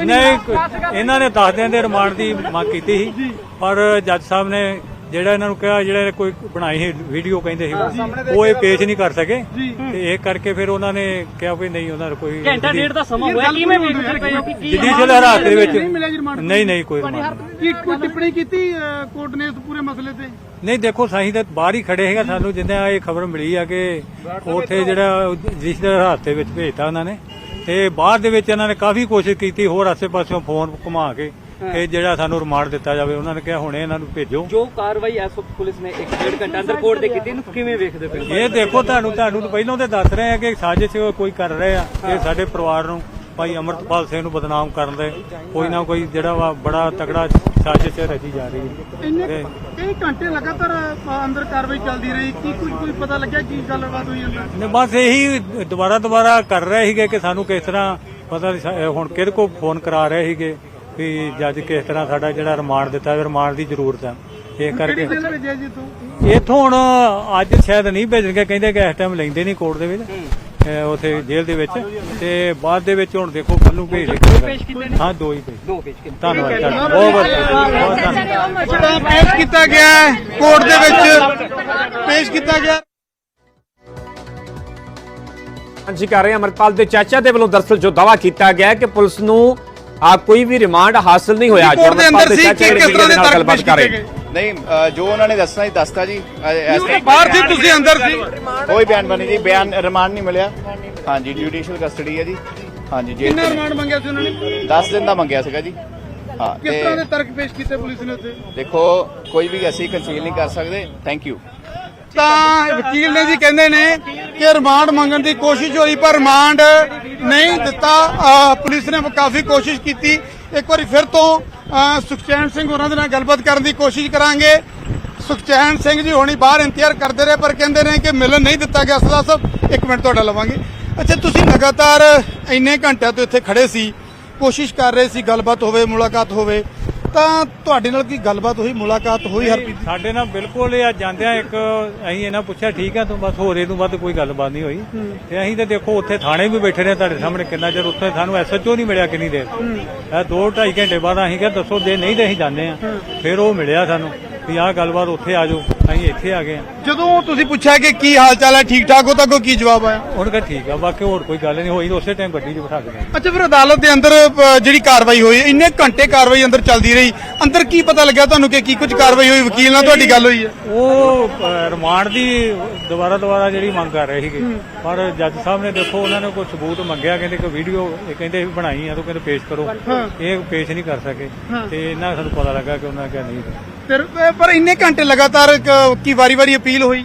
ਕੋਈ ਨਹੀਂ ਇਹਨਾਂ ਨੇ 10 ਦਿਨ ਦੇ ਰਿਮਾਂਡ ਦੀ ਮੰਗ ਕੀਤੀ ਸੀ ਪਰ ਜੱਜ ਸਾਹਿਬ ਨੇ ਜਿਹੜਾ ਇਹਨਾਂ ਨੂੰ ਕਿਹਾ ਜਿਹੜਾ ਕੋਈ ਬਣਾਈ ਸੀ ਵੀਡੀਓ ਕਹਿੰਦੇ ਸੀ ਉਹ ਇਹ ਪੇਸ਼ ਨਹੀਂ ਕਰ ਸਕੇ। ਤੇ ਇਹ ਕਰਕੇ ਫਿਰ ਉਹਨਾਂ ਨੇ ਕਿਹਾ ਵੀ ਨਹੀਂ ਉਹਨਾਂ ਦਾ ਕੋਈ ਘੰਟਾ ਡੇਢ ਦਾ ਸਮਾਂ ਹੋਇਆ ਕਿਵੇਂ ਵੇਖਦੇ ਪਏ ਹੋ ਕਿ ਕੀ ਜੁਡੀਸ਼ੀਅਲ ਹਾਲਾਤ ਦੇ ਵਿੱਚ ਨਹੀਂ ਮਿਲਿਆ ਜੀ ਰਿਮਾਂਡ ਨਹੀਂ ਨਹੀਂ ਕੋਈ ਕੀ ਕੋਈ ਟਿੱਪਣੀ ਕੀਤੀ ਕੋਰਟ ਨੇ ਇਸ ਪੂਰੇ ਮਸਲੇ ਤੇ? ਨਹੀਂ ਦੇਖੋ ਸਾਈਂ ਤਾਂ ਬਾਹਰ ਹੀ ਖੜੇ ਹੈਗਾ ਸਾਨੂੰ ਜਿੰਨਾ ਇਹ ਖਬਰ ਮਿਲੀ ਆ ਕਿ ਉੱਥੇ ਜਿਹੜਾ ਜਿਸ ਦੇ ਹਾਲਾਤ ਦੇ ਵਿੱਚ ਭੇਜਤਾ ਉਹਨਾਂ ਨੇ। ਤੇ ਬਾਹਰ ਦੇ ਵਿੱਚ ਇਹਨਾਂ ਨੇ ਕਾਫੀ ਕੋਸ਼ਿਸ਼ ਕੀਤੀ ਹੋਰ ਆਸੇ-ਪਾਸਿਓਂ ਫੋਨ ਘੁਮਾ ਕੇ ਕਿ ਜਿਹੜਾ ਸਾਨੂੰ ਰਿਮਾਂਡ ਦਿੱਤਾ ਜਾਵੇ ਉਹਨਾਂ ਨੇ ਕਿਹਾ ਹੁਣੇ ਇਹਨਾਂ ਨੂੰ ਭੇਜੋ। ਜੋ ਕਾਰਵਾਈ ਐਸ ਵਕਤ ਪੁਲਿਸ ਨੇ ਇੱਕ ਡੇਢ ਘੰਟਾ ਅੰਦਰ ਕੋਰਟ ਦੇ ਕੀਤੀ ਇਹਨੂੰ ਕਿਵੇਂ ਵੇਖਦੇ ਪਏ ਇਹ ਦੇਖੋ ਤੁਹਾਨੂੰ ਤੁਹਾਨੂੰ ਪਹਿਲਾਂ ਤੇ ਦੱਸ ਰਹੇ ਆ ਕਿ ਸਾਜ਼ਿਸ਼ ਕੋਈ ਕਰ ਰਹੇ ਆ ਇਹ ਸਾਡੇ ਪਰਿਵਾਰ ਨੂੰ। ਭਾਈ ਅਮਰਤਪਾਲ ਸਿੰਘ ਨੂੰ ਬਦਨਾਮ ਕਰਨ ਦੇ ਕੋਈ ਨਾ ਕੋਈ ਜਿਹੜਾ ਵਾ ਬੜਾ ਤਕੜਾ ਸਾਜ਼ਿਸ਼ ਰਚੀ ਜਾ ਰਹੀ ਹੈ। ਤੇ ਕਈ ਘੰਟੇ ਲਗਾਤਾਰ ਅੰਦਰ ਕਾਰਵਾਈ ਚੱਲਦੀ ਰਹੀ। ਕੀ ਕੁਝ ਕੋਈ ਪਤਾ ਲੱਗਿਆ ਕੀ ਗੱਲਬਾਤ ਹੋਈ ਅੰਦਰ ਨੇ ਬਸ ਇਹੀ ਦੁਬਾਰਾ ਦੁਬਾਰਾ ਕਰ ਰਹੇ ਸੀਗੇ ਕਿ ਸਾਨੂੰ ਕਿਸ ਤਰ੍ਹਾਂ ਪਤਾ ਨਹੀਂ ਹੁਣ ਕਿਹਦੇ ਕੋ ਫੋਨ ਕਰਾ ਰਹੇ ਸੀਗੇ ਵੀ ਜੱਜ ਕਿਸ ਤਰ੍ਹਾਂ ਸਾਡਾ ਜਿਹੜਾ ਰਿਮਾਂਡ ਦਿੱਤਾ ਹੈ ਰਿਮਾਂਡ ਦੀ ਜ਼ਰੂਰਤ ਹੈ। ਇਹ ਕਰਕੇ ਇੱਥੋਂ ਹੁਣ ਅੱਜ ਸ਼ਾਇਦ ਨਹੀਂ ਭੇਜਣਗੇ ਕਹਿੰਦੇ ਕਿ ਇਸ ਟਾਈਮ ਲੈਂਦੇ ਨਹੀਂ ਕੋਰਟ ਦੇ ਵਿੱਚ। ਉੱਥੇ ਜੇਲ੍ਹ ਦੇ ਵਿੱਚ ਤੇ ਬਾਅਦ ਦੇ ਵਿੱਚ ਹੁਣ ਦੇਖੋ ਕੱਲ ਨੂੰ ਭੇਜ ਦੇ ਹਾਂ ਦੋ ਹੀ ਭੇਜ ਦੋ ਪੇਸ਼ ਕੀਤੇ ਧੰਨਵਾਦ। ਬਹੁਤ ਬਹੁਤ ਧੰਨਵਾਦ। ਪੇਸ਼ ਕੀਤਾ ਗਿਆ ਹੈ ਕੋਰਟ ਦੇ ਵਿੱਚ। ਪੇਸ਼ ਕੀਤਾ ਗਿਆ। ਹਾਂਜੀ ਕਰ ਰਹੇ ਹਾਂ ਅਮਰਪਾਲ ਦੇ ਚਾਚਾ ਦੇ ਵੱਲੋਂ ਦਰਸਲ ਜੋ ਦਾਵਾ ਕੀਤਾ ਗਿਆ ਕਿ ਪੁਲਿਸ ਨੂੰ ਆ ਕੋਈ ਵੀ ਰਿਮਾਂਡ ਹਾਸਲ ਨਹੀਂ ਹੋਇਆ ਕੋਰਟ ਦੇ ਅਮਰਪਾਲ ਅੰਦਰ ਸੀ ਚਾਚਾ ਕਿ ਕਿਸ ਤਰ੍ਹਾਂ ਦੇ ਨਾਲ ਤਰਕ ਗੱਲਬਾਤ ਪੇਸ਼ ਕਰ ਕੀਤੇ ਰਹੇ। ਗਏ? ਨਹੀਂ ਅ, ਜੋ ਉਹਨਾਂ ਨੇ ਦੱਸਣਾ ਸੀ ਦੱਸਤਾ ਜੀ। ਅ, ਬਾਹਰ ਸੀ ਤੁਸੀਂ ਅੰਦਰ ਸੀ। ਕੋਈ ਬਿਆਨ ਬਣੀ ਜੀ ਬਿਆਨ ਰਿਮਾਂਡ ਨਹੀਂ ਮਿਲਿਆ। ਹਾਂਜੀ ਜੁਡੀਸ਼ੀਅਲ ਕਸਟਡੀ ਹੈ ਜੀ। ਹਾਂਜੀ ਜੀ ਕਿੰਨਾ ਰਿਮਾਂਡ ਮੰਗਿਆ ਸੀ ਉਹਨਾਂ ਨੇ? 10 ਦਿਨ ਦਾ ਮੰਗਿਆ ਸੀਗਾ ਜੀ। ਹਾਂ ਕਿਸ ਤਰ੍ਹਾਂ ਦੇ ਤਰਕ ਪੇਸ਼ ਕੀਤੇ ਪੁਲਿਸ ਨੇ ਉੱਥੇ? ਦੇਖੋ ਕੋਈ ਵੀ ਅਸੀਂ ਕੰਸੀਲ ਨਹੀਂ ਕਰ ਸਕਦੇ। ਥੈਂਕ ਯੂ ਤਾਂ ਵਕੀਲ ਨੇ ਜੀ ਕਹਿੰਦੇ ਨੇ ਕਿ ਰਿਮਾਂਡ ਮੰਗਣ ਦੀ ਕੋਸ਼ਿਸ਼ ਹੋਈ ਪਰ ਰਿਮਾਂਡ ਨਹੀਂ ਦਿੱਤਾ। ਅਹ ਪੁਲਿਸ ਨੇ ਕਾਫੀ ਕੋਸ਼ਿਸ਼ ਕੀਤੀ। ਇੱਕ ਵਾਰੀ ਫਿਰ ਤੋਂ ਸੁਖਚੈਨ ਸਿੰਘ ਹੋਰਾਂ ਦੇ ਨਾਲ ਗੱਲਬਾਤ ਕਰਨ ਦੀ ਕੋਸ਼ਿਸ਼ ਕਰਾਂਗੇ। ਸੁਖਚੈਨ ਸਿੰਘ ਜੀ ਹੋਣੀ ਬਾਹਰ ਇੰਤਜ਼ਾਰ ਕਰਦੇ ਰਹੇ, ਪਰ ਕਹਿੰਦੇ ਨੇ ਕਿ ਮਿਲਣ ਨਹੀਂ ਦਿੱਤਾ ਗਿਆ। ਸਦਾ ਸਾਹਿਬ ਇੱਕ ਮਿੰਟ ਤੁਹਾਡਾ ਲਵਾਂਗੇ। ਅੱਛਾ, ਤੁਸੀਂ ਲਗਾਤਾਰ ਇੰਨੇ ਘੰਟਿਆਂ ਤੋਂ ਇੱਥੇ ਖੜੇ ਸੀ, ਕੋਸ਼ਿਸ਼ ਕਰ ਰਹੇ ਸੀ ਗੱਲਬਾਤ ਹੋਵੇ, ਮੁਲਾਕਾਤ ਹੋਵੇ। ਤਾਂ ਤੁਹਾਡੇ ਨਾਲ ਕੀ ਗੱਲਬਾਤ ਹੋਈ ਮੁਲਾਕਾਤ ਹੋਈ ਹਰਪ੍ਰੀਤ ਦੀ? ਸਾਡੇ ਨਾਲ ਬਿਲਕੁਲ ਇਹ ਜਾਂਦਿਆਂ ਇੱਕ ਅਸੀਂ ਇਹਨਾਂ ਪੁੱਛਿਆ ਠੀਕ ਆ ਤੂੰ ਬਸ ਹੋਰ ਇਹ ਤੋਂ ਵੱਧ ਕੋਈ ਗੱਲਬਾਤ ਨਹੀਂ ਹੋਈ। ਤੇ ਅਸੀਂ ਤਾਂ ਦੇਖੋ ਉੱਥੇ ਥਾਣੇ ਵੀ ਬੈਠੇ ਨੇ ਤੁਹਾਡੇ ਸਾਹਮਣੇ ਕਿੰਨਾ ਚਿਰ ਉੱਥੇ ਸਾਨੂੰ ਐਸਐਚਓ ਨਹੀਂ ਮਿਲਿਆ ਕਿੰਨੀ ਦੇਰ। ਇਹ 2 2.5 ਘੰਟੇ ਬਾਅਦ ਅਸੀਂ ਕਿਹਾ ਦੱਸੋ ਦੇ ਨਹੀਂ ਤੇ ਅਸੀਂ ਜਾਂਦੇ ਆ। ਫਿਰ ਉਹ ਮਿਲਿਆ ਸਾਨੂੰ ਵੀ ਆਹ ਗੱਲਬਾਤ ਉੱਥੇ ਆ ਜਾਓ। ਅਸੀਂ ਇੱਥੇ ਆ ਗਏ ਜਦੋਂ ਤੁਸੀਂ ਪੁੱਛਿਆ ਕਿ ਕੀ ਹਾਲ ਚਾਲ ਹੈ ਠੀਕ ਠਾਕ ਹੋ ਤਾਂ ਕੋਈ ਕੀ ਜਵਾਬ ਆਇਆ? ਹੁਣ ਕਿਹਾ ਠੀਕ ਆ ਬਾਕੀ ਹੋਰ ਕੋਈ ਗੱਲ ਨਹੀਂ ਹੋਈ ਤਾਂ ਉਸੇ ਟਾਈਮ ਗੱਡੀ 'ਚ ਬਿਠਾ ਕੇ ਗਏ। ਅੱਛਾ ਫਿਰ ਅਦਾਲਤ ਦੇ ਅੰਦਰ ਅ, ਜਿਹੜੀ ਕਾਰਵਾਈ ਹੋਈ ਇੰਨੇ ਘੰਟੇ ਕਾਰਵਾਈ ਅੰਦਰ ਚੱਲਦੀ ਰਹੀ। ਅੰਦਰ ਕੀ ਪਤਾ ਲੱਗਿਆ ਤੁਹਾਨੂੰ ਕਿ ਕੀ ਕੁਝ ਕਾਰਵਾਈ ਹੋਈ? ਵਕੀਲ ਨਾਲ ਤੁਹਾਡੀ ਗੱਲ ਹੋਈ ਹੈ। ਉਹ ਅਹ, ਰਿਮਾਂਡ ਦੀ ਦੁਬਾਰਾ ਦੁਬਾਰਾ ਜਿਹੜੀ ਮੰਗ ਕਰ ਰਹੇ ਸੀਗੇ। ਪਰ ਜੱਜ ਸਾਹਿਬ ਨੇ ਦੇਖੋ ਉਹਨਾਂ ਨੇ ਕੋਈ ਸਬੂਤ ਮੰਗਿਆ ਕਹਿੰਦੇ ਕਿ ਵੀਡੀਓ ਇਹ ਕਹਿੰਦੇ ਵੀ ਬਣਾਈ ਆ ਤਾਂ ਕਹਿੰਦੇ ਪੇਸ਼ ਕਰੋ। ਇਹ ਪੇਸ਼ ਨਹੀਂ ਕਰ ਸਕੇ। ਤੇ ਇਹਨਾਂ ਸਾਨੂੰ ਪਤਾ ਲੱਗਾ ਕਿ ਉਹਨਾਂ ਕਿਹਾ ਨਹੀਂ। ਫਿਰ ਪਰ ਇੰਨੇ ਘੰਟੇ ਲਗਾਤਾਰ ਕ- ਕੀ ਵਾਰੀ-ਵਾਰੀ ਅਪੀਲ ਹੋਈ?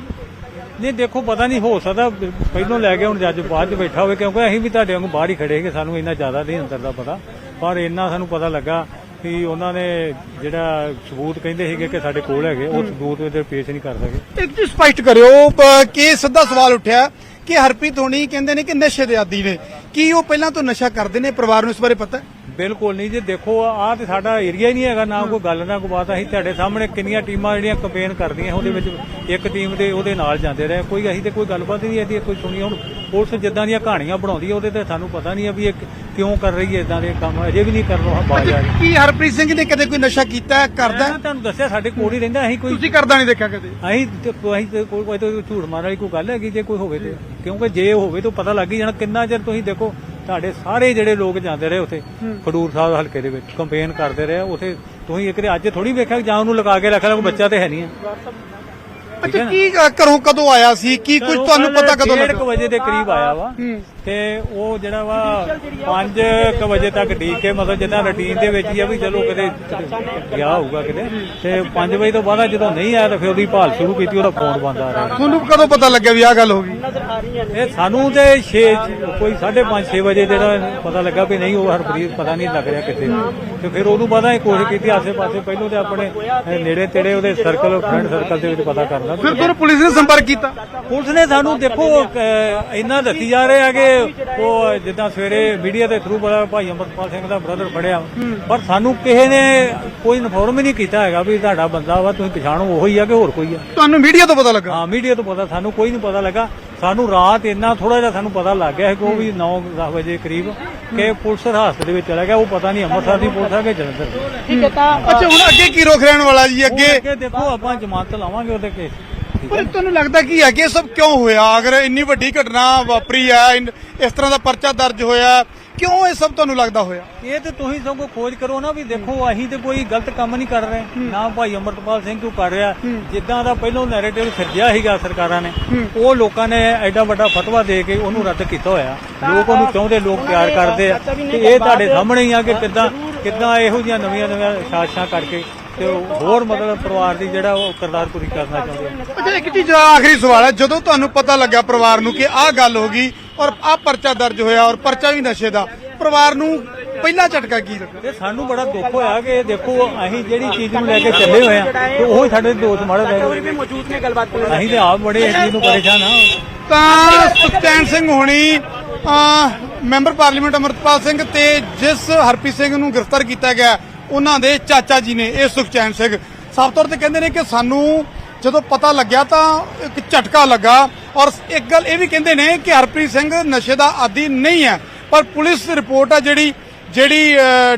ਨਹੀਂ ਦੇਖੋ ਪਤਾ ਨਹੀਂ ਹੋ ਸਕਦਾ ਪਹਿਲੋਂ ਲੈ ਕੇ ਹੁਣ ਜੱਜ ਬਾਅਦ ਚ ਬੈਠਾ ਹੋਵੇ ਕਿਉਂਕਿ ਅਸੀਂ ਵੀ ਤੁਹਾਡੇ ਵਾਂਗੂ ਬਾਹਰ ਹੀ ਖੜੇ ਸੀਗੇ ਸਾਨੂੰ ਇੰਨਾ ਜ਼ਿਆਦਾ ਨਹੀਂ ਅੰਦਰ ਦਾ ਪਤਾ। ਪਰ ਇੰਨਾ ਸਾਨੂੰ ਪਤਾ ਲੱਗਾ ਕਿ ਉਹਨਾਂ ਨੇ ਜਿਹੜਾ ਸਬੂਤ ਕਹਿੰਦੇ ਸੀਗੇ ਕਿ ਸਾਡੇ ਕੋਲ ਹੈਗੇ ਉਹ ਸਬੂਤ ਇਹਦੇ ਪੇਸ਼ ਨਹੀਂ ਕਰ ਸਕੇ। ਇੱਕ ਚੀਜ਼ ਸਪਸ਼ਟ ਕਰਿਓ ਪ- ਕਿ ਸਿੱਧਾ ਸਵਾਲ ਉੱਠਿਆ ਕਿ ਹਰਪ੍ਰੀਤ ਹੋਣੀ ਕਹਿੰਦੇ ਨੇ ਕਿ ਨਸ਼ੇ ਦੇ ਆਦੀ ਨੇ। ਕੀ ਉਹ ਪਹਿਲਾਂ ਤੋਂ ਨਸ਼ਾ ਕਰਦੇ ਨੇ ਪਰਿਵਾਰ ਨੂੰ ਇਸ ਬਾਰੇ ਪਤਾ? ਹੈ ਬਿਲਕੁਲ ਨਹੀਂ ਜੀ ਦੇਖੋ ਆਹ ਤੇ ਸਾਡਾ ਏਰੀਆ ਹੀ ਨਹੀਂ ਹੈਗਾ ਨਾ ਕੋਈ ਗੱਲ ਨਾ ਕੋਈ ਬਾਤ। ਅਸੀਂ ਤੁਹਾਡੇ ਸਾਹਮਣੇ ਕਿੰਨੀਆਂ ਟੀਮਾਂ ਜਿਹੜੀਆਂ ਕੰਪੇਨ ਕਰਦੀਆਂ ਉਹਦੇ ਵਿੱਚ ਇੱਕ ਟੀਮ ਦੇ ਉਹਦੇ ਨਾਲ ਜਾਂਦੇ ਰਹੇ। ਕੋਈ ਅਸੀਂ ਤੇ ਕੋਈ ਗੱਲਬਾਤ ਨਹੀਂ ਇਹਦੀ ਕੋਈ ਸੁਣੀ ਹੁਣ ਪੁਲਿਸ ਜਿੱਦਾਂ ਦੀਆਂ ਕਹਾਣੀਆਂ ਬਣਾਉਂਦੀ ਹੈ ਉਹਦੇ ਤੇ ਸਾਨੂੰ ਪਤਾ ਨਹੀਂ ਹੈ ਵੀ ਇਹ ਕਿਉਂ ਕਰ ਰਹੀ ਹੈ ਇਦਾਂ ਦੇ ਕੰਮ। ਅਜੇ ਵੀ ਨਹੀਂ ਕਰਨੋਂ ਬਾਜ ਆ ਰਹੀ। ਕੀ ਹਰਪ੍ਰੀਤ ਸਿੰਘ ਨੇ ਕਦੇ ਕੋਈ ਨਸ਼ਾ ਕੀਤਾ ਕਰਦਾ? ਮੈਂ ਤੁਹਾਨੂੰ ਦੱਸਿਆ ਸਾਡੇ ਕੋਲ ਹੀ ਰਹਿੰਦਾ ਅਸੀਂ ਕੋਈ ਤੁਸੀਂ ਕਰਦਾ ਨਹੀਂ ਦੇਖਿਆ ਕਦੇ? ਅਸੀਂ ਤੇ ਅਸੀਂ ਤੇ ਕੋਈ ਕੋਈ ਤਾਂ ਝੂਠ ਮਾਰਨ ਵਾਲੀ ਕੋਈ ਗੱਲ ਹੈਗੀ ਜੇ ਕੋਈ ਹੋਵੇ ਤੇ। ਕਿਉਂਕਿ ਜੇ ਹੋਵੇ ਤਾਂ ਪਤਾ ਲੱਗ ਹੀ ਜਾਣਾ ਕਿੰਨਾ ਚਿਰ ਤੁਸੀਂ ਦੇਖੋ ਤੁਹਾਡੇ ਸਾਰੇ ਜਿਹੜੇ ਲੋਕ ਜਾਂਦੇ ਰਹੇ ਉੱਥੇ ਖਡੂਰ ਸਾਹਿਬ ਹਲਕੇ ਦੇ ਵਿੱਚ ਕੰਪੇਨ ਕਰਦੇ ਰਹੇ ਉੱਥੇ ਤੁਸੀਂ ਇੱਕ ਦੇ ਅੱਜ ਥੋੜੀ ਵੇਖਿਆ ਜਾਂ ਉਹਨੂੰ ਲਗਾ ਕੇ ਰੱਖ ਲਿਆ ਕੋਈ ਬੱਚਾ ਤੇ ਹੈ ਨਹੀਂ ਅੱਛਾ ਕੀ ਘਰੋਂ ਕਦੋਂ ਆਇਆ ਸੀ? ਕੀ ਕੁਝ ਤੁਹਾਨੂੰ ਪਤਾ ਕਦੋਂ ਲੱਗਾ ਕੁ ਵਜੇ ਦੇ ਕਰੀਬ ਆਇਆ ਵਾ। ਤੇ ਉਹ ਜਿਹੜਾ ਵਾ 5 ਵਜੇ ਤੱਕ ਢੀਕ ਕੇ ਮਤਲਬ ਜਿੱਦਾਂ ਰੁਟੀਨ ਦੇ ਵਿੱਚ ਹੀ ਆ ਵੀ ਚਲੋ ਕਿਤੇ ਗਿਆ ਹੋਊਗਾ ਕਿਤੇ। ਤੇ 5 ਵਜੇ ਤੋਂ ਬਾਅਦ ਜਦੋਂ ਨਹੀਂ ਆਇਆ ਤਾਂ ਫਿਰ ਉਹਦੀ ਭਾਲ ਸ਼ੁਰੂ ਕੀਤੀ ਉਹਦਾ ਫੋਨ ਬੰਦ ਆ ਰਿਹਾ। ਤੁਹਾਨੂੰ ਕਦੋਂ ਪਤਾ ਲੱਗਿਆ ਵੀ ਆਹ ਗੱਲ ਹੋ ਗਈ? ਇਹ ਸਾਨੂੰ ਤੇ 6 ਕੋਈ 5:30 6 ਵਜੇ ਜਿਹੜਾ ਪਤਾ ਲੱਗਾ ਵੀ ਨਹੀਂ ਉਹ ਹਰਪ੍ਰੀਤ ਪਤਾ ਨਹੀਂ ਲੱਗ ਰਿਹਾ ਕਿੱਥੇ। ਤੇ ਫਿਰ ਉਹਨੂੰ ਪਤਾ ਇਹ ਕੋਸ਼ਿਸ਼ ਕੀਤੀ ਆਸੇ-ਪਾਸੇ ਪਹਿਲੋਂ ਤੇ ਆਪਣੇ ਨੇੜੇ ਤੇੜੇ ਉਹਦੇ ਸਰਕਲ ਫਰੈਂਡ ਸਰਕਲ ਦੇ ਵਿੱਚ ਪਤਾ ਕਰਨਾ। ਫਿਰ ਤੁਹਾਨੂੰ ਪੁਲਿਸ ਨੇ ਸੰਪਰਕ ਕੀਤਾ? ਪੁਲਿਸ ਨੇ ਸਾਨੂੰ ਦੇਖੋ ਇੰਨਾ ਦੱਸੀ ਜਾ ਰਹੇ ਆ ਕਿ ਉਹ ਜਿੱਦਾਂ ਸਵੇਰੇ ਮੀਡੀਆ ਦੇ ਥਰੂ ਬੜਾ ਭਾਈ ਅਮਰਪਾਲ ਸਿੰਘ ਦਾ ਬ੍ਰਦਰ ਫੜਿਆ। ਪਰ ਸਾਨੂੰ ਕਿਸੇ ਨੇ ਕੋਈ ਇਨਫੋਰਮ ਹੀ ਨਹੀਂ ਕੀਤਾ ਹੈਗਾ ਵੀ ਤੁਹਾਡਾ ਬੰਦਾ ਵਾ ਤੁਸੀਂ ਪਛਾਣੋ ਉਹੀ ਆ ਕਿ ਹੋਰ ਕੋਈ ਆ। ਤੁਹਾਨੂੰ ਮੀਡੀਆ ਤੋਂ ਪਤਾ ਲੱਗਾ? ਹਾਂ ਮੀਡੀਆ ਤੋਂ ਪਤਾ ਸਾਨੂੰ ਕੋਈ ਨਹੀਂ ਪਤਾ ਲੱਗਾ। ਸਾਨੂੰ ਰਾਤ ਇੰਨਾ ਥੋੜਾ ਜਿਹਾ ਸਾਨੂੰ ਪਤਾ ਲੱਗ ਗਿਆ ਸੀ ਕਿ ਉਹ ਵੀ 9-10 ਵਜੇ ਕਰੀਬ ਕਿ ਪੁਲਿਸ ਹਿਰਾਸਤ ਦੇ ਵਿੱਚ ਚਲਾ ਗਿਆ। ਉਹ ਪਤਾ ਨਹੀਂ ਅੰਮ੍ਰਿਤਸਰ ਦੀ ਪੁਲਿਸ ਆ ਕਿ ਜਲੰਧਰ ਦੀ। ਠੀਕ ਹੈ ਤਾਂ ਅੱਛਾ ਹੁਣ ਅੱਗੇ ਕੀ ਰੋਕ ਰਹਿਣ ਵਾਲਾ ਜੀ? ਅੱਗੇ ਅੱਗੇ ਦੇਖੋ ਆਪਾਂ ਜ਼ਮਾਨਤ ਲਾਵਾਂਗੇ ਉਹਦੇ ਕੇਸ ਪਰ ਤੁਹਾਨੂੰ ਲੱਗਦਾ ਕੀ ਹੈ ਕਿ ਇਹ ਸਭ ਕਿਉਂ ਹੋਇਆ? ਅਗਰ ਇੰਨੀ ਵੱਡੀ ਘਟਨਾ ਵਾਪਰੀ ਹੈ ਇਨ- ਇਸ ਤਰ੍ਹਾਂ ਦਾ ਪਰਚਾ ਦਰਜ ਹੋਇਆ ਕਿਉਂ ਇਹ ਸਭ ਤੁਹਾਨੂੰ ਲੱਗਦਾ ਹੋਇਆ? ਇਹ ਤੇ ਤੁਸੀਂ ਸਭ ਕੋ ਖੋਜ ਕਰੋ ਨਾ ਵੀ ਦੇਖੋ ਅਸੀਂ ਤੇ ਕੋਈ ਗਲਤ ਕੰਮ ਨਹੀਂ ਕਰ ਰਹੇ। ਨਾ ਭਾਈ ਅਮਰਤਪਾਲ ਸਿੰਘ ਕੋ ਕਰ ਰਿਹਾ? ਜਿੱਦਾਂ ਦਾ ਪਹਿਲਾਂ ਨੈਰੇਟਿਵ ਸਿਰਜਿਆ ਸੀਗਾ ਸਰਕਾਰਾਂ ਨੇ ਉਹ ਲੋਕਾਂ ਨੇ ਐਡਾ ਵੱਡਾ ਫਤਵਾ ਦੇ ਕੇ ਉਹਨੂੰ ਰੱਦ ਕੀਤਾ ਹੋਇਆ। ਲੋਕ ਉਹਨੂੰ ਚਾਹੁੰਦੇ ਲੋਕ ਪਿਆਰ ਕਰਦੇ ਆ। ਤੇ ਇਹ ਤੁਹਾਡੇ ਸਾਹਮਣੇ ਹੀ ਆ ਕਿ ਕਿੱਦਾਂ ਕਿੱਦਾਂ ਇਹੋ ਜਿਹੀਆਂ ਨਵੀਆਂ ਨਵੀਆਂ ਸਾਜ਼ਿਸ਼ਾਂ ਕਰਕੇ ਤੇ ਉਹ ਹੋਰ ਮਤਲਬ ਪਰਿਵਾਰ ਦੀ ਜਿਹੜਾ ਉਹ ਕਿਰਦਾਰ ਪੂਰੀ ਕਰਨਾ ਚਾਹੁੰਦੇ ਆ? ਅੱਛਾ ਇੱਕ ਚੀਜ਼ ਆਖਰੀ ਸਵਾਲ ਹੈ ਜਦੋਂ ਤੁਹਾਨੂੰ ਪਤਾ ਲੱਗਾ ਪਰਿਵਾਰ ਨੂੰ ਕਿ ਆਹ ਗੱਲ ਹੋ ਗਈ ਔਰ ਆਹ ਪਰਚਾ ਦਰਜ ਹੋਇਆ ਔਰ ਪਰਚਾ ਵੀ ਨਸ਼ੇ ਦਾ ਪਰਿਵਾਰ ਨੂੰ ਪਹਿਲਾ ਝਟਕਾ ਕੀ ਲੱਗਾ ਤੇ ਸਾਨੂੰ ਬੜਾ ਦੁੱਖ ਹੋਇਆ ਕਿ ਦੇਖੋ ਅਸੀਂ ਜਿਹੜੀ ਚੀਜ਼ ਨੂੰ ਲੈ ਕੇ ਚੱਲੇ ਹੋਏ ਆ ਤੇ ਉਹ ਹੀ ਸਾਡੇ ਦੋਸਤ ਮਾਰੇ ਲੈ ਗਏ ਮੌਜੂਦ ਨੇ ਗੱਲਬਾਤ ਪੁਲਿਸ ਅਸੀਂ ਤੇ ਆਪ ਬੜੇ ਇਸ ਚੀਜ਼ ਨੂੰ ਪਰੇਸ਼ਾਨ ਆ ਤਾਂ ਸੁਖਚੈਨ ਸਿੰਘ ਹੋਣੀ ਮੈਂਬਰ ਪਾਰਲੀਮੈਂਟ ਅਮਰਤਪਾਲ ਸਿੰਘ ਤੇ ਜਿਸ ਹਰਪ੍ਰੀਤ ਸਿੰਘ ਨੂੰ ਗ੍ਰਿਫਤਾਰ ਕੀਤਾ ਗਿਆ ਉਹਨਾਂ ਦੇ ਚਾਚਾ ਜੀ ਨੇ, ਇਹ ਸੁਖਚੈਨ ਸਿੰਘ। ਸਾਫ਼ ਤੌਰ ਤੇ ਕਹਿੰਦੇ ਨੇ ਕਿ ਸਾਨੂੰ ਜਦੋਂ ਪਤਾ ਲੱਗਿਆ ਤਾਂ ਇੱਕ ਝਟਕਾ ਲੱਗਾ ਔਰ ਇੱਕ ਗੱਲ ਇਹ ਵੀ ਕਹਿੰਦੇ ਨੇ ਕਿ ਹਰਪ੍ਰੀਤ ਸਿੰਘ ਨਸ਼ੇ ਦਾ ਆਦੀ ਨਹੀਂ ਹੈ, ਪਰ ਪੁਲਿਸ ਰਿਪੋਰਟ ਆ ਜਿਹੜੀ ਜਿਹੜੀ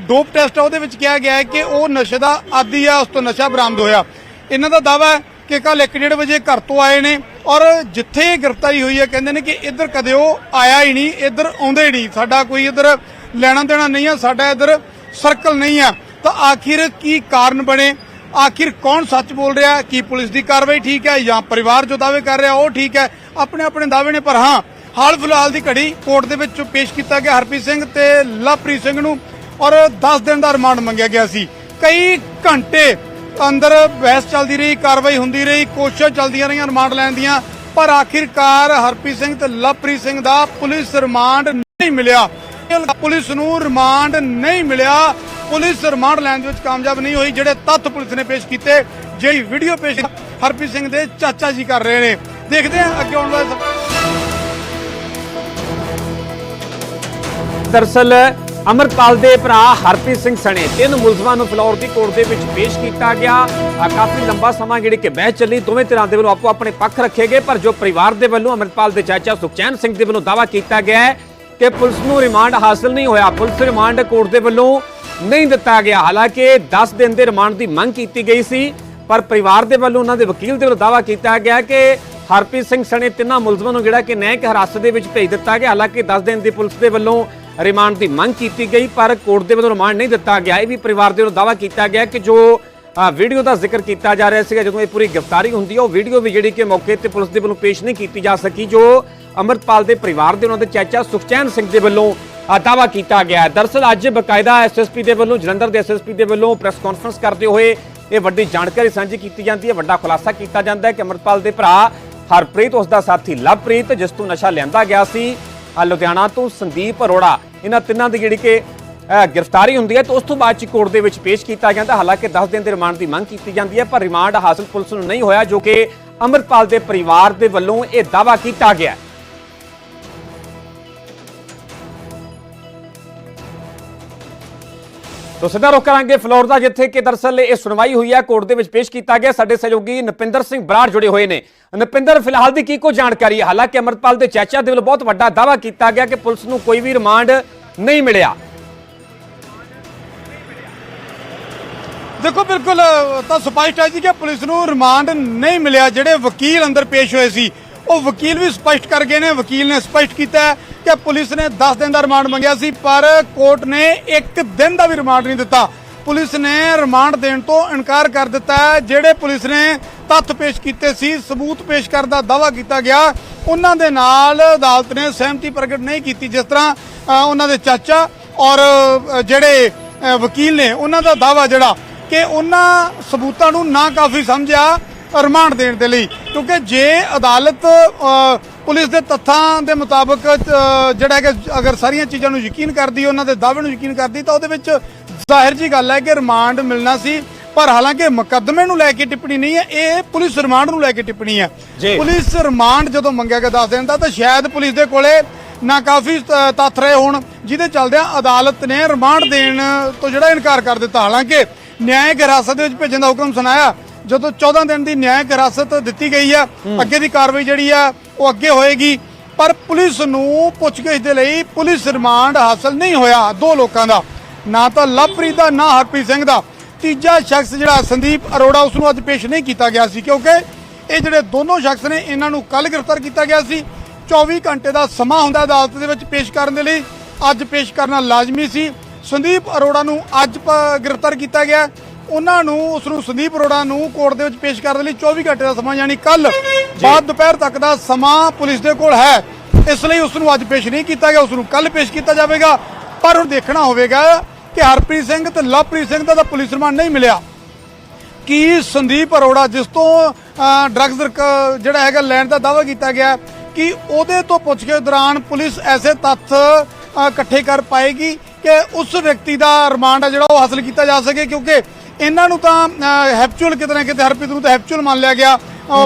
ਡੋਪ ਟੈਸਟ ਆ, ਉਹਦੇ ਵਿੱਚ ਕਿਹਾ ਗਿਆ ਹੈ ਕਿ ਉਹ ਨਸ਼ੇ ਦਾ ਆਦੀ ਆ, ਉਸ ਤੋਂ ਨਸ਼ਾ ਬਰਾਮਦ ਹੋਇਆ। ਇਹਨਾਂ ਦਾ ਦਾਵਾ ਹੈ ਕਿ ਕੱਲ 1:30 ਵਜੇ ਘਰ ਤੋਂ ਆਏ ਨੇ ਔਰ ਜਿੱਥੇ ਇਹ ਗ੍ਰਿਫਤਾਰੀ ਹੋਈ ਹੈ, ਕਹਿੰਦੇ ਨੇ ਕਿ ਇੱਧਰ ਕਦੇ ਉਹ ਆਇਆ ਹੀ ਨਹੀਂ, ਇੱਧਰ ਆਉਂਦੇ ਹੀ ਨਹੀਂ। ਸਾਡਾ ਕੋਈ ਇੱਧਰ ਲੈਣਾ ਦੇਣਾ ਨਹੀਂ ਹੈ, ਸਾਡਾ ਇੱਧਰ ਸਰਕਲ ਨਹੀਂ ਹੈ। ਤਾਂ ਆਖਿਰ ਕੀ ਕਾਰਨ ਬਣੇ? ਆਖਿਰ ਕੌਣ ਸੱਚ ਬੋਲ ਰਿਹਾ? ਹੈ? ਕੀ ਪੁਲਿਸ ਦੀ ਕਾਰਵਾਈ ਠੀਕ ਹੈ ਜਾਂ ਪਰਿਵਾਰ ਜੋ ਦਾਅਵੇ ਕਰ ਰਿਹਾ ਉਹ ਠੀਕ ਹੈ? ਆਪਣੇ ਆਪਣੇ ਦਾਅਵੇ ਨੇ, ਪਰ ਹਾਂ, ਹਾਲ ਫਿਲਹਾਲ ਦੀ ਘੜੀ ਕੋਰਟ ਦੇ ਵਿੱਚ ਪੇਸ਼ ਕੀਤਾ ਗਿਆ ਹਰਪ੍ਰੀਤ ਸਿੰਘ ਤੇ ਲਵਪ੍ਰੀਤ ਸਿੰਘ ਨੂੰ ਔਰ 10 ਦਿਨ ਦਾ ਰਿਮਾਂਡ ਮੰਗਿਆ ਗਿਆ ਸੀ। ਕਈ ਘੰਟੇ ਅੰਦਰ ਬਹਿਸ ਚੱਲਦੀ ਰਹੀ, ਕਾਰਵਾਈ ਹੁੰਦੀ ਰਹੀ, ਕੋਸ਼ਿਸ਼ਾਂ ਚੱਲਦੀਆਂ ਰਹੀਆਂ ਰਿਮਾਂਡ ਲੈਣ ਦੀਆਂ, ਪਰ ਆਖਿਰਕਾਰ ਹਰਪ੍ਰੀਤ ਸਿੰਘ ਤੇ ਲਵਪ੍ਰੀਤ ਸਿੰਘ ਦਾ ਪੁਲਿਸ ਰਿਮਾਂਡ ਨਹੀਂ ਮਿਲਿਆ। ਪੁਲਿਸ ਨੂੰ ਰਿਮਾਂਡ ਨਹੀਂ ਮਿਲਿਆ। ਪੁਲਿਸ ਰਿਮਾਂਡ ਲੈਣ ਦੇ ਵਿੱਚ ਕਾਮਯਾਬ ਨਹੀਂ ਹੋਈ, ਜਿਹੜੇ ਤੱਥ ਪੁਲਿਸ ਨੇ ਪੇਸ਼ ਕੀਤੇ, ਜਿਹੜੀ ਵੀਡੀਓ ਪੇਸ਼ ਹਰਪ੍ਰੀਤ ਸਿੰਘ ਦੇ ਚਾਚਾ ਜੀ ਕਰ ਰਹੇ ਨੇ। ਦੇਖਦੇ ਹਾਂ ਅੱਗੇ ਆਉਣ ਵਾਲੇ ਦਰਸਲ ਅਮਰਪਾਲ ਦੇ ਭਰਾ ਹਰਪ੍ਰੀਤ ਸਿੰਘ ਸਣੇ ਤਿੰਨ ਮੁਲਜ਼ਮਾਂ ਨੂੰ ਫਲੋਰ ਦੀ ਕੋਰਟ ਦੇ ਵਿੱਚ ਪੇਸ਼ ਕੀਤਾ ਗਿਆ। ਕਾਫੀ ਲੰਬਾ ਸਮਾਂ ਜਿਹੜੀ ਕਿ ਬਹਿਸ ਚੱਲੀ, ਦੋਵੇਂ ਧਿਰਾਂ ਦੇ ਵੱਲੋਂ ਆਪੋ ਆਪਣੇ ਪੱਖ ਰੱਖੇ ਗਏ, ਪਰ ਜੋ ਪਰਿਵਾਰ ਦੇ ਵੱਲੋਂ ਅਮਰਪਾਲ ਦੇ ਚਾਚਾ ਸੁਖਚੈਨ ਸਿੰਘ ਦੇ ਵੱਲੋਂ ਦਾਵਾ ਕੀਤਾ ਗਿਆ ਹੈ ਕਿ ਪੁਲਿਸ ਨੂੰ ਰਿਮਾਂਡ ਹਾਸਲ ਨਹੀਂ ਹੋਇਆ। ਪੁਲਿਸ ਰਿਮਾਂਡ ਕੋਰਟ ਦੇ ਵੱਲੋਂ ਨਹੀਂ ਦਿੱਤਾ ਗਿਆ। ਹਾਲਾਂਕਿ 10 ਦਿਨ ਦੇ ਰਿਮਾਂਡ ਦੀ ਮੰਗ ਕੀਤੀ ਗਈ ਸੀ, ਪਰ ਪਰਿਵਾਰ ਦੇ ਵੱਲੋਂ ਉਹਨਾਂ ਦੇ ਵਕੀਲ ਦੇ ਵੱਲੋਂ ਦਾਵਾ ਕੀਤਾ ਗਿਆ ਕਿ ਹਰਪ੍ਰੀਤ ਸਿੰਘ ਸਣੇ ਤਿੰਨਾਂ ਮੁਲਜ਼ਮਾਂ ਨੂੰ ਜਿਹੜਾ ਕਿ ਨਿਆਂਇਕ ਹਿਰਾਸਤ ਦੇ ਵਿੱਚ ਭੇਜ ਦਿੱਤਾ ਗਿਆ। ਹਾਲਾਂਕਿ 10 ਦਿਨ ਦੀ ਪੁਲਿਸ ਦੇ ਵੱਲੋਂ ਰਿਮਾਂਡ ਦੀ ਮੰਗ ਕੀਤੀ ਗਈ, ਪਰ ਕੋਰਟ ਦੇ ਵੱਲੋਂ ਰਿਮਾਂਡ ਨਹੀਂ ਦਿੱਤਾ ਗਿਆ। ਇਹ ਵੀ ਪਰਿਵਾਰ ਦੇ ਵੱਲੋਂ ਦਾਵਾ ਕੀਤਾ ਗਿਆ ਕਿ ਜੋ ਵੀਡੀਓ ਦਾ ਜ਼ਿਕਰ ਕੀਤਾ ਜਾ ਰਿਹਾ ਸੀਗਾ, ਜਦੋਂ ਇਹ ਪੂਰੀ ਗ੍ਰਿਫਤਾਰੀ ਹੁੰਦੀ ਹੈ, ਉਹ ਵੀਡੀਓ ਵੀ ਜਿਹੜੀ ਕਿ ਮੌਕੇ ਤੇ ਪੁਲਿਸ ਦੇ ਵੱਲੋਂ ਪੇਸ਼ ਨਹੀਂ ਕੀਤੀ ਜਾ ਸਕੀ, ਜੋ ਅਮਰਪਾਲ ਦੇ ਪਰਿਵਾਰ ਦੇ ਉਹਨਾਂ ਦੇ ਚਾਚਾ ਸੁਖਚੈਨ ਸਿੰਘ ਦੇ ਵੱਲੋਂ ਅ, ਦਾਵਾ ਕੀਤਾ ਗਿਆ ਹੈ। ਦਰਸਲ ਅੱਜ ਬਕਾਇਦਾ ਐਸਐਸਪੀ ਦੇ ਵੱਲੋਂ ਜਲੰਧਰ ਦੇ ਐਸਐਸਪੀ ਦੇ ਵੱਲੋਂ ਪ੍ਰੈਸ ਕਾਨਫਰੰਸ ਕਰਦੇ ਹੋਏ ਇਹ ਵੱਡੀ ਜਾਣਕਾਰੀ ਸਾਂਝੀ ਕੀਤੀ ਜਾਂਦੀ ਹੈ। ਵੱਡਾ ਖੁਲਾਸਾ ਕੀਤਾ ਜਾਂਦਾ ਹੈ ਕਿ ਅਮਰਪਾਲ ਦੇ ਭਰਾ ਹਰਪ੍ਰੀਤ ਉਸ ਦਾ ਸਾਥੀ ਲਵਪ੍ਰੀਤ ਜਿਸ ਤੋਂ ਨਸ਼ਾ ਲਿਆਂਦਾ ਗਿਆ ਸੀ ਲੁਧਿਆਣਾ ਤੋਂ ਸੰਦੀਪ ਅਰੋੜਾ। ਇਹਨਾਂ ਤਿੰਨਾਂ ਦੀ ਜਿਹੜੀ ਕਿ ਗ੍ਰਿਫਤਾਰੀ ਹੁੰਦੀ ਹੈ ਤੇ ਉਸ ਤੋਂ ਬਾਅਦ ਚ ਕੋਰਟ ਦੇ ਵਿੱਚ ਪੇਸ਼ ਕੀਤਾ ਜਾਂਦਾ ਹਾਲਾਂਕਿ 10 ਦਿਨ ਦੇ ਰਿਮਾਂਡ ਦੀ ਮੰਗ ਕੀਤੀ ਜਾਂਦੀ ਹੈ ਪਰ ਰਿਮਾਂਡ ਹਾਸਲ ਪੁਲਿਸ ਨੂੰ ਨਹੀਂ ਹੋਇਆ ਜੋ ਕਿ ਅਮਰਪਾਲ ਦੇ ਪਰਿਵਾਰ ਦੇ ਵੱਲੋਂ ਇਹ ਦਾਵਾ ਕੀਤਾ ਗਿਆ ਹੈ। ਤੋ ਸਿੱਧਾ ਰੁਖ ਕਰਾਂਗੇ ਫਲੋਰ ਦਾ, ਜਿੱਥੇ ਕਿ ਦਰਸਲ ਇਹ ਸੁਣਵਾਈ ਹੋਈ ਹੈ, ਕੋਰਟ ਦੇ ਵਿੱਚ ਪੇਸ਼ ਕੀਤਾ ਗਿਆ। ਸਾਡੇ ਸਹਿਯੋਗੀ ਨਪਿੰਦਰ ਸਿੰਘ ਬਰਾੜ ਜੁੜੇ ਹੋਏ ਨੇ। ਨਪਿੰਦਰ, ਫਿਲਹਾਲ ਦੀ ਕੀ ਕੋ ਜਾਣਕਾਰੀ ਹੈ? ਹਾਲਾਂਕਿ ਅਮਰਪਾਲ ਦੇ ਚਾਚਾ ਦੇ ਵੱਲੋਂ ਬਹੁਤ ਵੱਡਾ ਦਾਵਾ ਕੀਤਾ ਗਿਆ ਕਿ ਪੁਲਿਸ ਨੂੰ ਕੋਈ ਵੀ ਰਿਮਾਂਡ ਨਹੀਂ ਮਿਲਿਆ। ਦੇਖੋ, ਬਿਲਕੁਲ, ਤਾਂ ਸਪਸ਼ਟ ਹੈ ਜੀ ਕਿ ਪੁਲਿਸ ਨੂੰ ਰਿਮਾਂਡ ਨਹੀਂ ਮਿਲਿਆ। ਜਿਹੜੇ ਵਕੀਲ ਅੰਦਰ ਪੇਸ਼ ਹੋਏ ਸੀ, ਉਹ ਵਕੀਲ ਵੀ ਸਪਸ਼ਟ ਕਰ ਗਏ ਨੇ। ਵਕੀਲ ਨੇ ਸਪਸ਼ਟ ਕੀਤਾ ਕਿ ਪੁਲਿਸ ਨੇ 10 ਦਿਨ ਦਾ ਰਿਮਾਂਡ ਮੰਗਿਆ ਸੀ, ਪਰ ਕੋਰਟ ਨੇ 1 ਦਿਨ ਦਾ ਵੀ ਰਿਮਾਂਡ ਨਹੀਂ ਦਿੱਤਾ। ਪੁਲਿਸ ਨੇ ਰਿਮਾਂਡ ਦੇਣ ਤੋਂ ਇਨਕਾਰ ਕਰ ਦਿੱਤਾ ਜਿਹੜੇ ਪੁਲਿਸ ਨੇ ਤੱਥ ਪੇਸ਼ ਕੀਤੇ ਸੀ, ਸਬੂਤ ਪੇਸ਼ ਕਰਨ ਦਾ ਦਾਵਾ ਕੀਤਾ ਗਿਆ। ਉਹਨਾਂ ਦੇ ਨਾਲ ਅਦਾਲਤ ਨੇ ਸਹਿਮਤੀ ਪ੍ਰਗਟ ਨਹੀਂ ਕੀਤੀ ਜਿਸ ਤਰ੍ਹਾਂ ਉਹਨਾਂ ਦੇ ਚਾਚਾ ਔਰ ਜਿਹੜੇ ਵਕੀਲ ਨੇ, ਉਹਨਾਂ ਦਾ ਦਾਵਾ ਜਿਹੜਾ ਕਿ ਉਹਨਾਂ ਸਬੂਤਾਂ ਨੂੰ ਨਾ ਕਾਫੀ ਸਮਝਿਆ ਰਿਮਾਂਡ ਦੇਣ ਦੇ ਲਈ। ਕਿਉਂਕਿ ਜੇ ਅਦਾਲਤ ਪੁਲਿਸ ਦੇ ਤੱਥਾਂ ਦੇ ਮੁਤਾਬਕ ਜਿਹੜਾ ਕਿ ਅਗਰ ਸਾਰੀਆਂ ਚੀਜ਼ਾਂ ਨੂੰ ਯਕੀਨ ਕਰਦੀ ਉਹਨਾਂ ਦੇ ਦਾਅਵੇ ਨੂੰ ਯਕੀਨ ਕਰਦੀ ਤਾਂ ਉਹਦੇ ਵਿੱਚ ਜ਼ਾਹਿਰ ਜੀ ਗੱਲ ਹੈ ਕਿ ਰਿਮਾਂਡ ਮਿਲਣਾ ਸੀ। ਪਰ ਹਾਲਾਂਕਿ ਮੁਕੱਦਮੇ ਨੂੰ ਲੈ ਕੇ ਟਿੱਪਣੀ ਨਹੀਂ ਹੈ ਇਹ ਪੁਲਿਸ ਰਿਮਾਂਡ ਨੂੰ ਲੈ ਕੇ ਟਿੱਪਣੀ ਹੈ। ਪੁਲਿਸ ਰਿਮਾਂਡ ਜਦੋਂ ਮੰਗਿਆ ਗਿਆ 10 ਦਿਨ ਦਾ ਤਾਂ ਸ਼ਾਇਦ ਪੁਲਿਸ ਦੇ ਕੋਲੇ ਨਾ ਕਾਫੀ ਤੱਥ ਰਹੇ ਹੋਣ ਜਿਹਦੇ ਚੱਲਦਿਆਂ ਅਦਾਲਤ ਨੇ ਰਿਮਾਂਡ ਦੇਣ ਤੋਂ ਜਿਹੜਾ ਇਨਕਾਰ ਕਰ ਦਿੱਤਾ। ਹਾਲਾਂਕਿ ਨਿਆਇਕ ਹਿਰਾਸਤ ਦੇ ਵਿੱਚ ਭੇਜਣ ਦਾ ਹੁਕਮ ਸੁਣਾਇਆ ਜਦੋਂ 14 ਦਿਨ ਦੀ ਨਿਆਇਕ ਹਿਰਾਸਤ ਦਿੱਤੀ ਗਈ ਆ ਅੱਗੇ ਦੀ ਕਾਰਵਾਈ ਜਿਹੜੀ ਆ ਉਹ ਅੱਗੇ ਹੋਏਗੀ, ਪਰ ਪੁਲਿਸ ਨੂੰ ਪੁੱਛਗਿੱਛ ਦੇ ਲਈ ਪੁਲਿਸ ਰਿਮਾਂਡ ਹਾਸਲ ਨਹੀਂ ਹੋਇਆ ਦੋ ਲੋਕਾਂ ਦਾ। ਨਾ ਤਾਂ ਲਵਪ੍ਰੀਤ ਦਾ, ਨਾ ਹਰਪ੍ਰੀਤ ਸਿੰਘ ਦਾ। ਤੀਜਾ ਸ਼ਖਸ ਜਿਹੜਾ ਸੰਦੀਪ ਅਰੋੜਾ, ਉਸ ਨੂੰ ਅੱਜ ਪੇਸ਼ ਨਹੀਂ ਕੀਤਾ ਗਿਆ ਸੀ, ਕਿਉਂਕਿ ਇਹ ਜਿਹੜੇ ਦੋਨੋਂ ਸ਼ਖਸ ਨੇ, ਇਹਨਾਂ ਨੂੰ ਕੱਲ ਗ੍ਰਿਫਤਾਰ ਕੀਤਾ ਗਿਆ ਸੀ। 24 ਘੰਟੇ ਦਾ ਸਮਾਂ ਹੁੰਦਾ ਅਦਾਲਤ ਦੇ ਵਿੱਚ ਪੇਸ਼ ਕਰਨ ਦੇ ਲਈ। ਅੱਜ ਪੇਸ਼ ਕਰਨਾ ਲਾਜ਼ਮੀ ਸੀ। ਸੰਦੀਪ ਅਰੋੜਾ ਨੂੰ ਅੱਜ ਪ- ਗ੍ਰਿਫਤਾਰ ਕੀਤਾ ਗਿਆ। ਉਹਨਾਂ ਨੂੰ ਉਸ ਨੂੰ ਸੰਦੀਪ ਅਰੋੜਾ ਨੂੰ ਕੋਰਟ ਦੇ ਵਿੱਚ ਪੇਸ਼ ਕਰਨ ਦੇ ਲਈ 24 ਘੰਟੇ ਦਾ ਸਮਾਂ ਯਾਨੀ ਕੱਲ ਬਾਅਦ ਦੁਪਹਿਰ ਤੱਕ ਦਾ ਸਮਾਂ ਪੁਲਿਸ ਦੇ ਕੋਲ ਹੈ। ਇਸ ਲਈ ਉਸ ਨੂੰ ਅੱਜ ਪੇਸ਼ ਨਹੀਂ ਕੀਤਾ ਗਿਆ ਉਸ ਨੂੰ ਕੱਲ ਪੇਸ਼ ਕੀਤਾ ਜਾਵੇਗਾ। ਪਰ ਹੁਣ ਦੇਖਣਾ ਹੋਵੇਗਾ ਕਿ ਹਰਪ੍ਰੀਤ ਸਿੰਘ ਤੇ ਲਵਪ੍ਰੀਤ ਸਿੰਘ ਦਾ ਤਾਂ ਪੁਲਿਸ ਰਿਮਾਂਡ ਨਹੀਂ ਮਿਲਿਆ। ਕਿ ਸੰਦੀਪ ਅਰੋੜਾ ਜਿਸ ਤੋਂ ਡਰੱਗਸ ਜਿਹੜਾ ਹੈਗਾ ਲੈਣ ਦਾ ਦਾਅਵਾ ਕੀਤਾ ਗਿਆ ਕਿ ਉਹਦੇ ਤੋਂ ਪੁੱਛਗਿੱਛ ਦੌਰਾਨ ਪੁਲਿਸ ਐਸੇ ਤੱਥ ਇਕੱਠੇ ਕਰ ਪਾਏਗੀ ਕਿ ਉਸ ਵਿਅਕਤੀ ਦਾ ਰਿਮਾਂਡ ਹੈ ਜਿਹੜਾ ਉਹ ਹਾਸਲ ਕੀਤਾ ਜਾ ਸਕੇ? ਕਿਉਂਕਿ ਇਹਨਾਂ ਨੂੰ ਤਾਂ ਹੈਪਚੁਅਲ ਕਿਤੇ ਨਾ ਕਿਤੇ ਹਰਪ੍ਰੀਤ ਨੂੰ ਤਾਂ ਹੈਪਚੁਅਲ ਮੰਨ ਲਿਆ ਗਿਆ।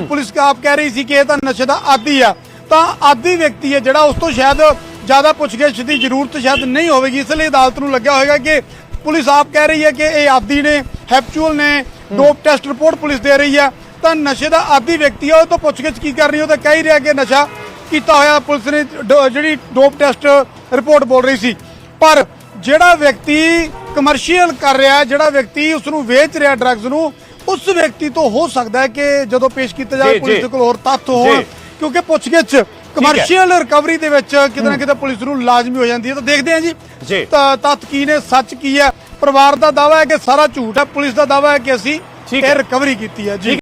ਪੁਲਿਸ ਆਪ ਕਹਿ ਰਹੀ ਸੀ ਕਿ ਇਹ ਤਾਂ ਨਸ਼ੇ ਦਾ ਆਦੀ ਆ। ਤਾਂ ਆਦੀ ਵਿਅਕਤੀ ਹੈ ਜਿਹੜਾ ਉਸ ਤੋਂ ਸ਼ਾਇਦ ਜ਼ਿਆਦਾ ਪੁੱਛਗਿੱਛ ਦੀ ਜ਼ਰੂਰਤ ਸ਼ਾਇਦ ਨਹੀਂ ਹੋਵੇਗੀ। ਇਸ ਲਈ ਅਦਾਲਤ ਨੂੰ ਲੱਗਿਆ ਹੋਵੇਗਾ ਕਿ ਪੁਲਿਸ ਆਪ ਕਹਿ ਰਹੀ ਹੈ ਕਿ ਇਹ ਆਦੀ ਨੇ ਹੈਪਚੁਅਲ ਨੇ ਡੋਪ ਟੈਸਟ ਰਿਪੋਰਟ ਪੁਲਿਸ ਦੇ ਰਹੀ ਹੈ। ਤਾਂ ਨਸ਼ੇ ਦਾ ਆਦੀ ਵਿਅਕਤੀ ਹੈ ਉਹ ਤੋਂ ਪੁੱਛਗਿੱਛ ਕੀ ਕਰ ਰਹੀ ਉਹ ਤਾਂ ਕਹਿ ਹੀ ਰਿਹਾ ਕਿ ਨਸ਼ਾ ਕੀਤਾ ਹੋਇਆ ਪੁਲਿਸ ਨੇ ਜਿਹੜੀ ਡੋਪ ਟੈਸਟ ਰਿਪੋਰਟ ਬੋਲ ਰਹੀ ਸੀ। ਪਰ ਜਿਹੜਾ ਵਿਅਕਤੀ ਕਮਰਸ਼ੀਅਲ ਕਰ ਰਿਹਾ ਜਿਹੜਾ ਵਿਅਕਤੀ ਉਸ ਨੂੰ ਵੇਚ ਰਿਹਾ ਡਰੱਗਸ ਨੂੰ ਉਸ ਵਿਅਕਤੀ ਤੋਂ ਹੋ ਸਕਦਾ ਹੈ ਕਿ ਜਦੋਂ ਪੇਸ਼ ਕੀਤਾ ਜਾਵੇ ਪੁਲਿਸ। ਦੇ ਕੋਲ ਹੋਰ ਤੱਥ ਹੋਣ। ਕਿਉਂਕਿ ਪੁੱਛਗਿੱਛ ਕਮਰਸ਼ੀਅਲ ਰਿਕਵਰੀ ਦੇ ਵਿੱਚ ਕਿਤੇ ਨਾ ਕਿਤੇ ਪੁਲਿਸ ਨੂੰ ਲਾਜ਼ਮੀ ਹੋ ਜਾਂਦੀ ਹੈ। ਤਾਂ ਦੇਖਦੇ ਹਾਂ ਜੀ। ਤੱਥ ਕੀ ਨੇ ਸੱਚ ਕੀ ਹੈ? ਪਰਿਵਾਰ ਦਾ ਦਾਵਾ ਹੈ ਕਿ ਸਾਰਾ ਝੂਠ ਹੈ ਪੁਲਿਸ ਦਾ ਦਾਵਾ ਹੈ ਕਿ ਅਸੀਂ ਇਹ। ਰਿਕਵਰੀ ਕੀਤੀ ਹੈ। ਜੀ।